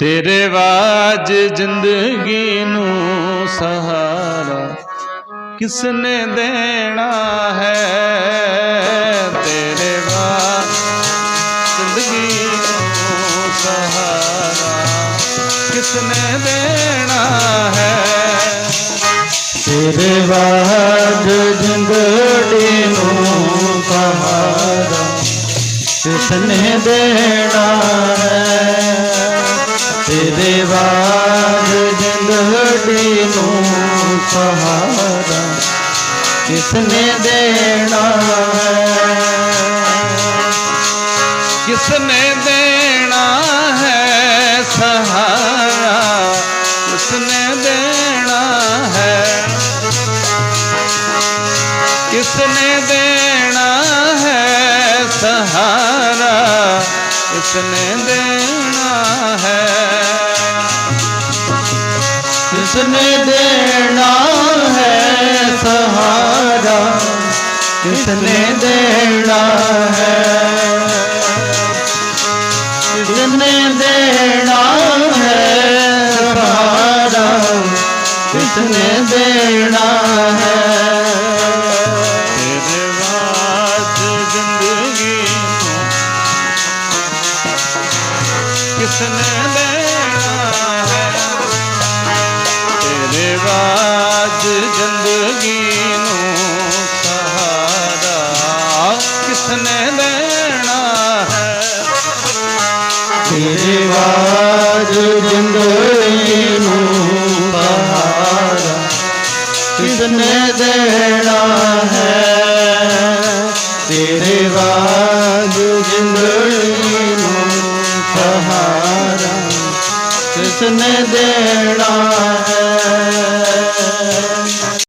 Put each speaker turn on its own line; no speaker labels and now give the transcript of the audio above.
ਤੇਰੇ ਵਾਜ ਜ਼ਿੰਦਗੀ ਨੂੰ ਸਹਾਰਾ ਕਿਸਨੇ ਦੇਣਾ ਹੈ? ਤੇਰੇ ਵਾਜ ਜ਼ਿੰਦਗੀ ਨੂੰ ਸਹਾਰਾ ਕਿਸਨੇ ਦੇਣਾ ਹੈ?
ਤੇਰੇ ਬਾਦ ਜ਼ਿੰਦਗੀ ਨੂੰ ਸਹਾਰਾ ਕਿਸਨੇ ਦੇਣਾ ਹੈ? ਤੇਰੇ ਬਾਦ ਜਿੰਦੜੀ ਨੂੰ ਸਹਾਰਾ ਕਿਸਨੇ ਦੇਣਾ ਹੈ?
ਕਿਸਨੇ ਦੇਣਾ ਹੈ ਸਹਾਰਾ? ਕਿਸਨੇ ਦੇਣਾ ਹੈ? ਕਿਸਨੇ ਦੇਣਾ ਹੈ ਸਹਾਰਾ? ਕਿਸਨੇ ਦੇਣਾ ਹੈ?
ਕਿਸਨੇ ਦੇਣਾ ਹੈ ਸਹਾਰਾ। ਕਿਸਨੇ ਦੇਣਾ ਹੈ? ਕਿਸਨੇ ਦੇਣਾ ਹੈ ਸਹਾਰਾ? ਕਿਸਨੇ ਦੇਣਾ ਹੈ?
ਤੇਰੇ ਬਾਤ ਜ਼ਿੰਦਗੀ ਕਿਸਨੇ ਦੇਣਾ ਹੈ?
ਤੇਰੇ ਬਾਜ ਜਿੰਦਗੀ ਨੂੰ ਸਹਾਰਾ ਕਿਸਨੇ ਦੇਣਾ ਹੈ ਤੇਰੇ ਬਾਜ ਜਿੰਦਗੀ ਨੂੰ ਸਹਾਰਾ ਕਿਸਨੇ ਦੇਣਾ ਹੈ